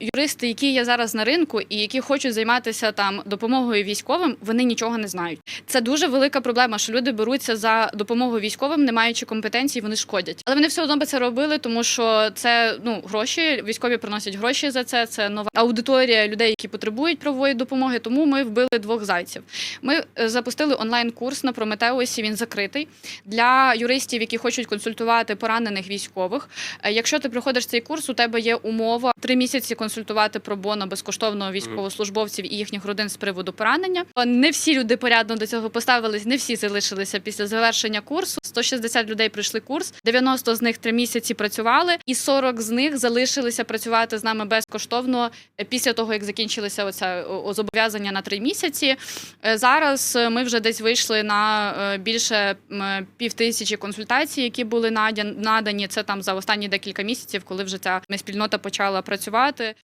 Юристи, які є зараз на ринку і які хочуть займатися там допомогою військовим, вони нічого не знають. Це дуже велика проблема, що люди беруться за допомогу військовим, не маючи компетенції, вони шкодять. Але вони все одно би це робили, тому що це ну гроші. Військові приносять гроші за це. Це нова аудиторія людей, які потребують правової допомоги. Тому ми вбили двох зайців. Ми е, запустили онлайн-курс на Прометеусі. Він закритий для юристів, які хочуть консультувати поранених військових. Е, Якщо ти приходиш цей курс, у тебе є умова три місяці консультувати про боно безкоштовно військовослужбовців і їхніх родин з приводу поранення. Е, Не всі люди порядно до цього поставились, не всі залишилися після завершення курсу. 160 людей пройшли курс, 90 з них три місяці працювали, і 40 з них залишилися працювати з нами безкоштовно е, після того, як закінчилися оця о, о, зобов'язання на три місяці. Е, Зараз ми вже десь вийшли на більше пів тисячі консультацій, які були надані. Це там за останні декілька місяців, коли вже ця спільнота почала працювати.